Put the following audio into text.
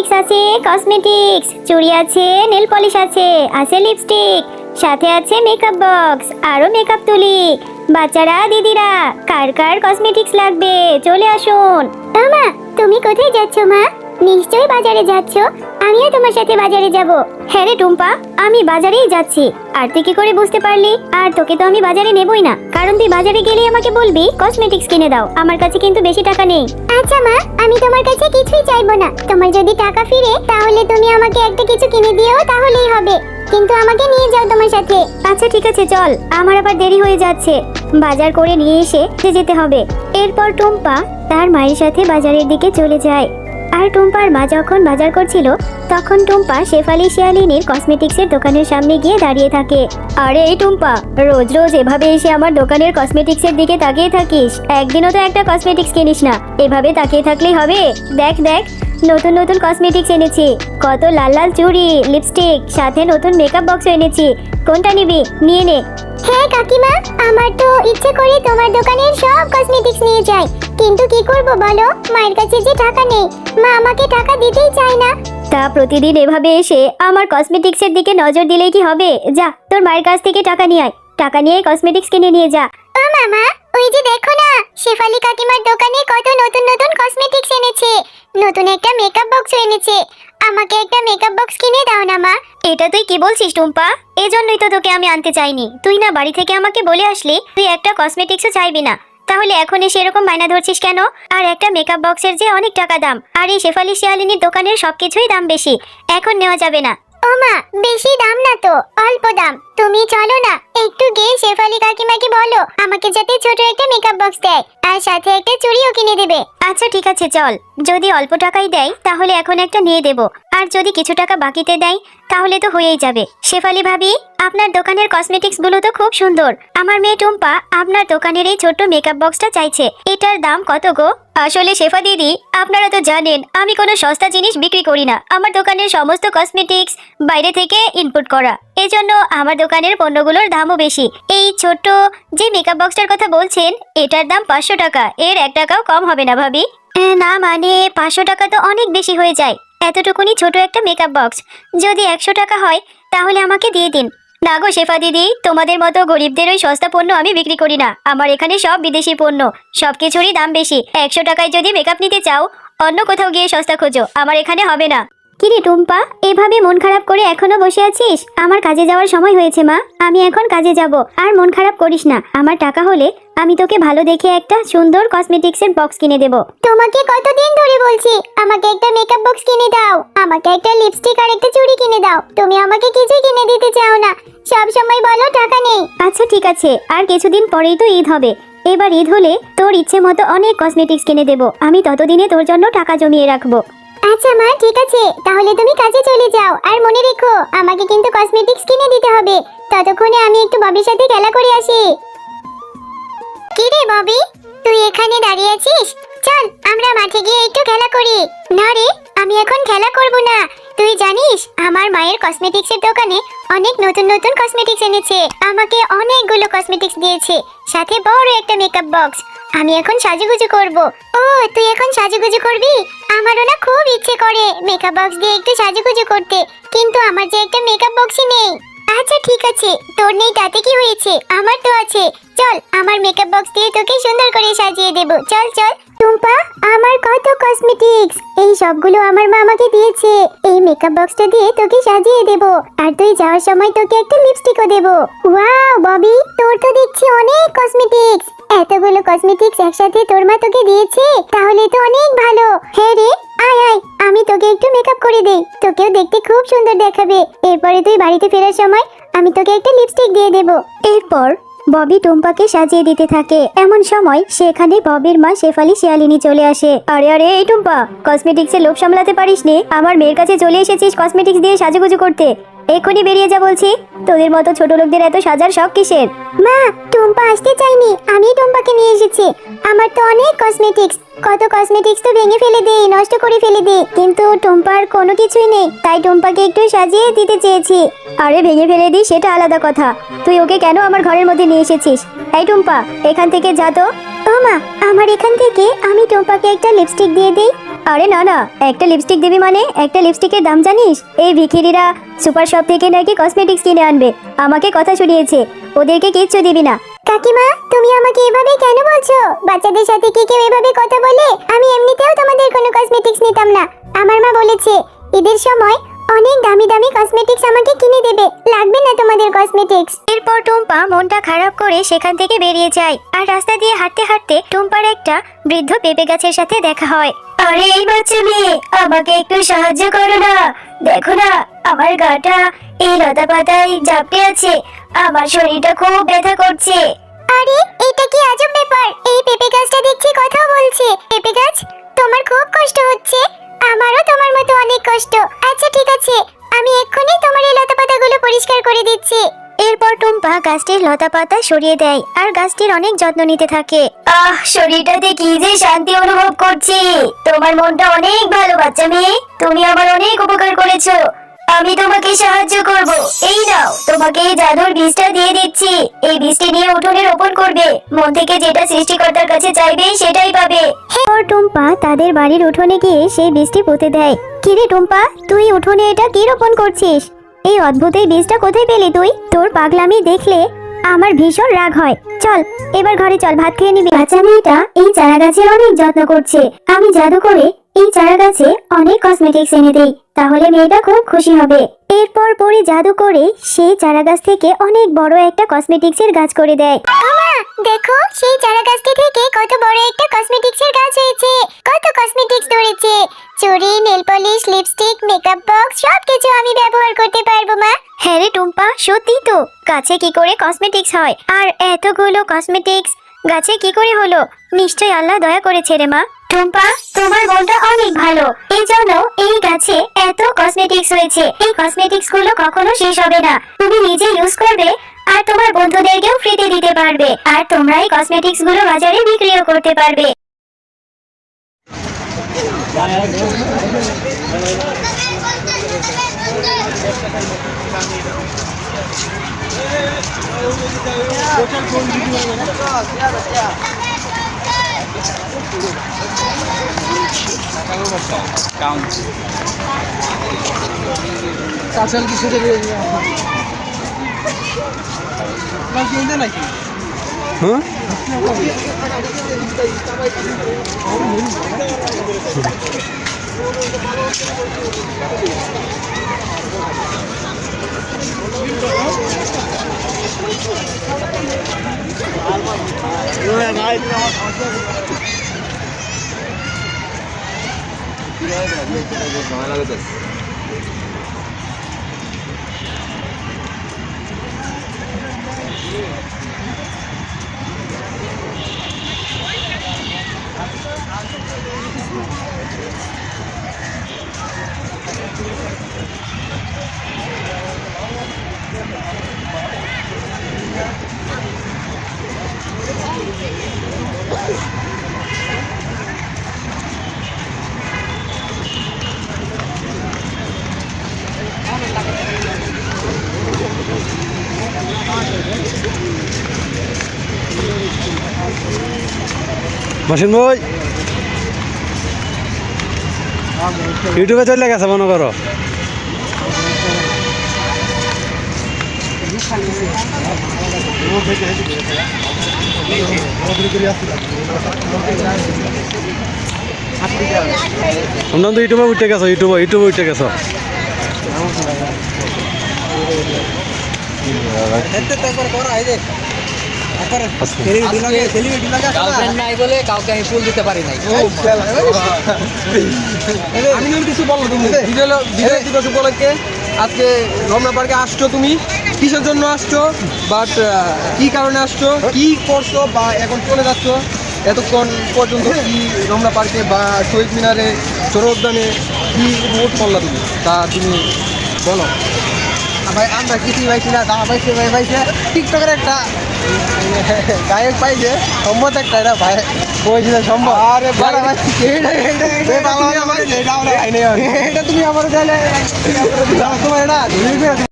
Cosmetics আছে cosmetics চুড়ি আছে নেল পলিশ আছে আছে লিপস্টিক সাথে আছে মেকআপ বক্স আরও মেকআপ তুলি। বাচ্চারা, দিদিরা, কার কার কসমেটিক্স লাগবে? চলে আসুন। মা তুমি কোথায় যাচ্ছ, মা? নিশ্চয়ই বাজারে যাচ্ছ। আমিও তোমার সাথে বাজারে যাব। হ্যাঁ রে টুম্পা আমি বাজারেই যাচ্ছি। আর তুই কি করে বুঝতে পারলি? আর তোকে তো আমি বাজারে নেবই না। কারণ তুই বাজারে গেলে আমাকে বলবি কসমেটিক্স কিনে দাও। আমার কাছে কিন্তু বেশি টাকা নেই। আচ্ছা মা আমি তোমার কাছে কিছুই চাইব না। তোমার যদি টাকা ফিরে তাহলে তুমি আমাকে একটা কিছু কিনে দিও তাহলেই হবে। কিন্তু আমাকে নিয়ে যাও তোমার সাথে। আচ্ছা ঠিক আছে চল। আমার আবার দেরি হয়ে যাচ্ছে। বাজার করে নিয়ে এসে যেতে হবে। এরপর টুম্পা তার মায়ের সাথে বাজারের দিকে চলে যায়। আর টুম্পার মা যখন বাজার করছিল, তখন টুম্পা শেফালি শিয়ালিনীর কসমেটিক্সের দোকানের সামনে গিয়ে দাঁড়িয়ে থাকে। আরে এই টুম্পা, রোজ রোজ এভাবে এসে আমার দোকানের কসমেটিক্সের দিকে তাকিয়ে থাকিস। একদিনও তো একটা কসমেটিক্স কিনিস না। এভাবে তাকিয়ে থাকলেই হবে। দেখ দেখ, নতুন নতুন কসমেটিক্স এনেছি। কত লাল লাল চুড়ি লিপস্টিক সাথে নতুন মেকআপ বক্স এনেছি। কোনটা নিবি? নিয়ে নে। হ্যাঁ কাকিমা, আমার তো ইচ্ছে করে তোমার দোকানের সব কসমেটিক্স নিয়ে যাই। কিন্তু কি করব বলো? মায়ের কাছে যে টাকা নেই মা আমাকে টাকা দিতেই চায় না। তা প্রতিদিন এভাবে এসে আমার কসমেটিক্সের দিকে নজর দিলেই কি হবে? যা তোর মায়ের কাছ থেকে টাকা নিয়ে আয়। টাকা নিয়ে কসমেটিক্স কিনে নিয়ে যা। ও মামা ওই যে দেখো না শেফালি কাকিমার দোকানে কত নতুন নতুন কসমেটিক্স এনেছে। নতুন একটা মেকআপ বক্স এনেছে। আমাকে একটা মেকআপ বক্স কিনে দাও না মা। এটা তুই কি বলছিস টুম্পা? এজন্যই তো তোকে আমি আনতে চাইনি। তুই না বাড়ি থেকে আমাকে বলে আসলি তুই একটা কসমেটিক্সও চাইবি না। তাহলে এখন এসে এরকম বায়না ধরছিস কেন? আর একটা মেকআপ বক্সের যে অনেক টাকা দাম, আর এই শেফালি শিয়ালিনীর দোকানের সবকিছুই দাম বেশি, এখন নেওয়া যাবে না। ও মা বেশি দাম না তো, অল্প দাম। তুমি চলো না, একটু গিয়ে শেফালি কাকিমাকে বলো, আমাকে যাতে ছোট একটা মেকআপ বক্স দেয়, আর সাথে একটা চুড়িও কিনে দেবে। আচ্ছা ঠিক আছে, চল। যদি অল্প টাকাই দেয়, তাহলে এখন একটা নিয়ে দেব। আর যদি কিছু টাকা বাকিতে দেয়, তাহলে তো হয়েই যাবে। শেফালি ভাবি, আপনার দোকানের কসমেটিক্সগুলো তো খুব সুন্দর। আমার মেয়ে টুম্পা আপনার দোকানের এই ছোট্ট মেকআপ বক্সটা চাইছে। এটার দাম কত গো? আসলে শেফা দিদি, আপনারা তো জানেন, আমি কোনো সস্তা জিনিস বিক্রি করি না। আমার দোকানের সমস্ত কসমেটিক্স বাইরে থেকে ইনপুট করা। এজন্য আমার দোকানের পণ্যগুলোর দামও বেশি। এই ছোট্ট যে মেকআপ বক্সটার কথা বলছেন, এটার দাম পাঁচশো টাকা। এর এক টাকাও কম হবে না ভাবি। না মানে পাঁচশো টাকা তো অনেক বেশি হয়ে যায়। এতটুকুনি ছোট একটা মেকআপ বক্স যদি একশো টাকা হয়, তাহলে আমাকে দিয়ে দিন। না গো শেফা দিদি, তোমাদের মতো গরিবদের ওই সস্তা পণ্য আমি বিক্রি করি না। আমার এখানে সব বিদেশি পণ্য। সব কিছুরই দাম বেশি। একশো টাকায় যদি মেকআপ নিতে চাও, অন্য কোথাও গিয়ে সস্তা খোঁজো। আমার এখানে হবে না। কিরে টুম্পা এভাবে মন খারাপ করে এখনও বসে আছিস? আমার কাজে যাওয়ার সময় হয়েছে মা। আমি এখন কাজে যাব। আর মন খারাপ করিস না। আমার টাকা হলে আমি তোকে ভালো দেখে একটা সুন্দর কসমেটিক্সের বক্স কিনে দেব। তোমাকে কতদিন ধরে বলছি আমাকে একটা মেকআপ বক্স কিনে দাও। আমাকে একটা লিপস্টিক আর একটা চুড়ি কিনে দাও। তুমি আমাকে কিছুই কিনে দিতে চাও না। সব সময় বলো টাকা নেই। আচ্ছা ঠিক আছে। আর কিছুদিন পরেই তো ঈদ হবে। এবার ঈদ হলে তোর ইচ্ছে মতো অনেক কসমেটিক্স কিনে দেব। আমি ততদিনে তোর জন্য টাকা জমিয়ে রাখব। আচ্ছা মা, ঠিক আছে। তাহলে তুমি কাজে চলে যাও। আর মনে রেখো, আমাকে কিন্তু কসমেটিক্স কিনে দিতে হবে। ততক্ষণে আমি একটু ববির সাথে খেলা করে আসি। কি রে ববি? তুই এখানে দাঁড়িয়ে আছিস? চল, আমরা মাঠে গিয়ে একটু খেলা করি। না রে, আমি এখন খেলা করব না। তুই জানিস, আমার মায়ের কসমেটিক্সের দোকানে অনেক নতুন নতুন কসমেটিক্স এনেছে। আমাকে অনেকগুলো কসমেটিক্স দিয়েছে। সাথে বড় একটা মেকআপ বক্স আমি এখন সাজুগুজু করব। ও, তুই এখন সাজুগুজু করবি? আমারও না খুব ইচ্ছে করে মেকআপ বক্স দিয়ে একটু সাজুগুজু করতে, কিন্তু আমার যে একটা মেকআপ বক্সই নেই। আচ্ছা ঠিক আছে। তোর নেই, তাতে কি হয়েছে? আমার তো আছে। চল, আমার মেকআপ বক্স দিয়ে তোকে সুন্দর করে সাজিয়ে দেব। চল চল। টুম্পা, আমার কত কসমেটিক্স এই সবগুলো আমার মা আমাকে দিয়েছে। এই মেকআপ বক্সটা দিয়ে তোকে সাজিয়ে দেব। আর তুই যাওয়ার সময় তোকে একটা লিপস্টিকও দেব। ওয়াও, ববি, তোর তো দেখছি অনেক কসমেটিক্স এতগুলো কসমেটিক্স একসাথে তোর মা তোকে দিয়েছে, তাহলে তো অনেক ভালো। হ্যাঁ রে, আয় আয়, আমি তোকে একটু মেকআপ করে দেই। তোকেও দেখতে খুব সুন্দর দেখাবে। এরপরে তুই বাড়িতে ফেরার সময় আমি তোকে একটা লিপস্টিক দিয়ে দেব। এরপর ববি টুম্পাকে সাজিয়ে দিতে থাকে। এমন সময় সেখানে ববির মা শেফালি শিয়ালিনী চলে আসে। আরে আরে, এই টুম্পা কসমেটিক্স এর লোভ সামলাতে পারিস নে আমার মেয়ের কাছে চলে এসেছিস কসমেটিক্স দিয়ে সাজুগুজু করতে। এক্ষুনি বেরিয়ে যা বলছি। তোদের মতো ছোট লোকদের এত সাজার শখ কিসের? মা টুম্পা আসতে চাইনি। আমি টুম্পাকে নিয়ে এসেছি। আমার তো অনেক কসমেটিক্স কত কসমেটিক্স তো ভেঙে ফেলে দেই নষ্ট করে ফেলে দিই। কিন্তু টুম্পার কোনো কিছুই নেই। তাই টুম্পাকে একটু সাজিয়ে দিতে চেয়েছি। আরে ভেঙে ফেলে দিই সেটা আলাদা কথা। তুই ওকে কেন আমার ঘরের মধ্যে নিয়ে এসেছিস? এই টুম্পা এখান থেকে যা তো। ও মা, আমার এখান থেকে আমি টুম্পাকে একটা লিপস্টিক দিয়ে দিই। আরে না না, একটা লিপস্টিক দিবি মানে? একটা লিপস্টিকের দাম জানিস? এই ভিখিরিরা সুপার শপ থেকে নাকি কসমেটিক্স কিনে আনবে। আমাকে কথা শুনিয়েছে। ওদেরকে কিচ্ছু দিবি না। কাকিমা, তুমি আমাকে এভাবে কেন বলছো? বাচ্চাদের সাথে কি কেউ এভাবে কথা বলে? আমি এমনিতেও তোমাদের কোনো কসমেটিক্স নিতাম না। আমার মা বলেছে, ঈদের সময় অনেক দামি দামি কসমেটিক্স আমাকে কিনে দেবে। লাগবে না তোমাদের কসমেটিক্স এরপর টুম্পা মনটা খারাপ করে সেখান থেকে বেরিয়ে যায় আর রাস্তা দিয়ে হাঁটতে হাঁটতে টুম্পার একটা বৃদ্ধ পেঁপে গাছের সাথে দেখা হয়। আরে এই বাচ্চা মেয়ে আমাকে একটু সাহায্য করো না। দেখো না আমার গাটা এই লতা পাতায় জাপটে আছে। আমার শরীরটা খুব ব্যথা করছে। আরে এটা কি আজব ব্যাপার? এই পেঁপে গাছটা দেখছি কথা বলছে। পেঁপে গাছ তোমার খুব কষ্ট হচ্ছে। আমারও তোমার মতো অনেক কষ্ট। আচ্ছা ঠিক আছে। আমি এক্ষুনি তোমার এই লতা পাতাগুলো পরিষ্কার করে দিচ্ছি। এরপর টুম্পা গাছটির লতা পাতা সরিয়ে দেয় আর গাছটির অনেক যত্ন নিতে থাকে। আহ, শরীরটাতে কি যে শান্তি অনুভব করছি। তোমার মনটা অনেক ভালো বাচ্চা মেয়ে। তুমি আমার অনেক উপকার করেছ। আমি তোমাকে সাহায্য করব। এই নাও তোমাকে এই জাদুর বীজটা দিয়ে দিচ্ছি। এই বীজটি নিয়ে উঠোনে রোপণ করবে। মন থেকে যেটা সৃষ্টিকর্তার কাছে চাইবে সেটাই পাবে। এরপর টুম্পা তাদের বাড়ির উঠোনে গিয়ে সেই বীজটি পুঁতে দেয়। কিরে টুম্পা তুই উঠোনে এটা কি রোপণ করছিস? এই অদ্ভুত এই বীজটা কোথায় পেলি তুই? তোর পাগলামি দেখলে আমার ভীষণ রাগ হয়। চল এবার ঘরে চল ভাত খেয়ে নিবি। বাচ্চা মেয়েটা এই চারা গাছের অনেক যত্ন করছে। আমি জাদু করে এই চারা গাছে অনেক কসমেটিক্স এনে দেই তাহলে মেয়েটা খুব খুশি হবে। এরপর পরে জাদু করে সেই চারা গাছ থেকে অনেক বড় একটা কসমেটিক্স এর গাছ করে দেয়। দেখো সেই চারা গাছটি থেকে কত বড় একটা কসমেটিক্স এর গাছ হয়েছে। কত কসমেটিক্স ধরেছে। চুড়ি nail polish lipstick makeup box সবকিছু আমি ব্যবহার করতে পারব মা। হ্যাঁ রে টুম্পা সত্যি তো। গাছে কি করে কসমেটিক্স হয়? আর এতগুলো কসমেটিক্স গাছে কি করে হলো? নিশ্চয় আল্লাহ দয়া করেছে রে মা। টুম্পা, তোমার মনটা অনেক ভালো। এই জন্য এই গাছে এত কসমেটিক্স হয়েছে এই কসমেটিক্সগুলো কখনো শেষ হবে না। তুমি নিজে ইউজ করবে আর তোমার বন্ধুদেরকেও ফ্রিতে দিতে পারবে। আর তোমরা এই কসমেটিক্সগুলো বাজারে বিক্রিও করতে পারবে। কাঁচাল কিছু নাকি হ্যাঁ ঝামেলা গেছে মাসিন বই ইউটিউবে চলে গেছে, মনে করো। তোমরা তো ইউটিউবে উঠে গেছো, ইউটিউবে ইউটিউবে উঠে গেছো। নাই বলে কাউকে আমি ফুল দিতে পারি নাই তুমি আজকে রমনা পার্কে আসছো তুমি কিসের জন্য আসছো বাট কি কারণে আসছো কি করছ বা এখন চলে যাচ্ছ এতক্ষণ পর্যন্ত কি রমনা পার্কে বা শহীদ মিনারে সৌর উদ্যানে কি উপভোগ করলা তুমি তা তুমি বলো ভাই আমরা কিছুই পাইছি না দাম পাইছে ভাই পাইছে টিকটকের একটা গায়ক পাইছে সম্মত একটা এটা ভাই। বলছিল সম্ভব। আরে এটা তুমি আমার তাহলে তোমার এটা